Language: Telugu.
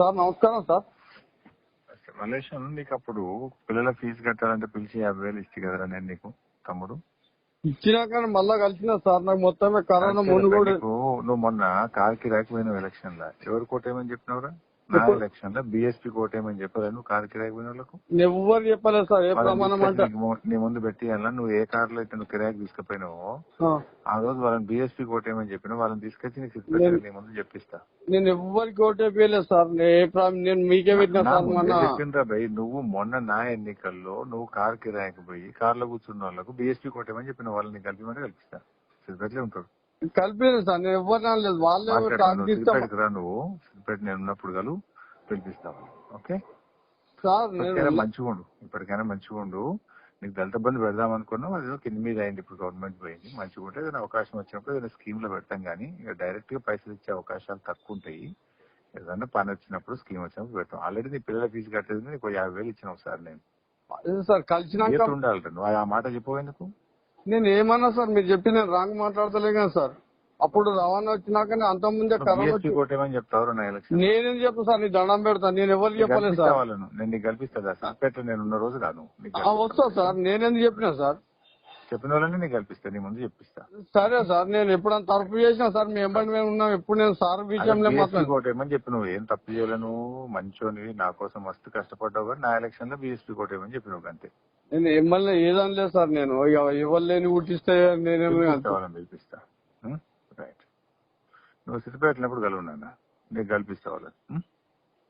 సార్ నమస్కారం సార్. మలేషియా నీకు అప్పుడు పిల్లల ఫీజు కట్టాలంటే పిలిచి యాభై వేలు ఇచ్చి కదరా నేను నీకు తమ్ముడు? ఇచ్చినాక మళ్ళా కలిసిన సార్ నాకు మొత్తమే కరోనా ముందు కూడా నువ్వు మొన్న కార్ కిరాకి పోయిన ఎలక్షన్ లా ఎవరు కోటేమని చెప్పినవరా? ఎలక్షన్లో బీఎస్పీ కోటేమని చెప్పారా నువ్వు కార్ కిరాకి పోయిన వాళ్ళకు ఎవ్వరు చెప్పలేదు సార్. ఏ ప్రమాణం అంటే నీ ముందు పెట్టి అలా నువ్వు ఏ కార్లో అయితే నువ్వు కిరాకి తీసుకుపోయినావో ఆ. రోజు వాళ్ళని బీఎస్పీ కోటేమని చెప్పిన వాళ్ళని తీసుకొచ్చి నీకు నీ ముందు చెప్పిస్తా. నేను ఎవ్వరికి ఓటే వేయలేదు సార్ నేను మీకే పెట్టిన చెప్పిండ్రా భయ్ నువ్వు మొన్న నా ఎన్నికల్లో నువ్వు కార్ కిరాయికి పోయి కార్లో కూర్చున్న వాళ్ళకు బీఎస్పీ కోటేమని చెప్పిన వాళ్ళని కలిపిమంటే కల్పిస్తా. సిద్ధపేటలో ఉంటాడు కలిపేది సార్ నేను ఎవరిని అనలేదు. వాళ్ళే మాట్లాడు. టాక్ నువ్వు తీస్తాం సిద్దిపేటకి రా నువ్వు. సిద్దిపేట నేను ఉన్నప్పుడు గలు పిలిపిస్తావు ఓకే? సార్ ఇప్పటికైనా నేను మంచిగా ఉండు. ఇప్పటికైనా మంచిగా ఉండు. నీకు దళిత బంధు పెడదాం అనుకున్నావు అది ఏదో కింద మీద అయింది ఇప్పుడు గవర్నమెంట్ పోయింది. మంచిగా ఉంటే ఏదైనా అవకాశం వచ్చినప్పుడు ఏదైనా స్కీమ్లో పెడతాం కానీ ఇక డైరెక్ట్గా పైసలు ఇచ్చే అవకాశాలు తక్కువ ఉంటాయి. ఏదైనా పని వచ్చినప్పుడు స్కీమ్ వచ్చినప్పుడు పెడతాం. ఆల్రెడీ నీ పిల్లల ఫీజు కట్టేది నీకు యాభై వేలు ఇచ్చిన ఒకసారి నేను. సార్ కలిసినాక ఉండాలి నువ్వు ఆ మాట చెప్పవు ఎందుకు? నేను ఏమన్నా సార్ మీరు చెప్పి నేను రాంగ్ మాట్లాడతలే కదా సార్. అప్పుడు రవాణా వచ్చినాక అంత ముందే కరోనా వచ్చి చెప్తావు ఎలక్షన్. నేనేం చెప్పు సార్ నీ దండం పెడతాను నేను ఎవరికి చెప్పలేదు సార్. నేను నీకు కల్పిస్తా సిద్దిపేట నేను ఉన్న రోజు నీకు ఆ. వస్తా సార్ నేనేందుకు చెప్పినా సార్. చెప్పిన వాళ్ళని నీకు కల్పిస్తా నీ ముందు చెప్పిస్తా. సరే సార్ నేను ఎప్పుడైనా తరపు చేసినా సార్ మీ ఎంబడి మేము ఉన్నాం ఎప్పుడు నేను సార్ విషయంలో కోట ఏమని చెప్పి నువ్వు ఏం తప్పు చేయలేను మంచోనివి నా కోసం మస్తు కష్టపడ్డావు కానీ నా ఎలక్షన్లో బీఎస్పీ కోట ఏమని చెప్పినావు అంతే. నేను ఎమ్మెల్యే ఏదని లేదు సార్ నేను ఇవ్వలేని ఉట్టిస్తే నేనేమి పిలిపిస్తా. రైట్ నువ్వు సిద్దిపేటనప్పుడు కలువు నాన్న నీకు కల్పిస్తా వాళ్ళని?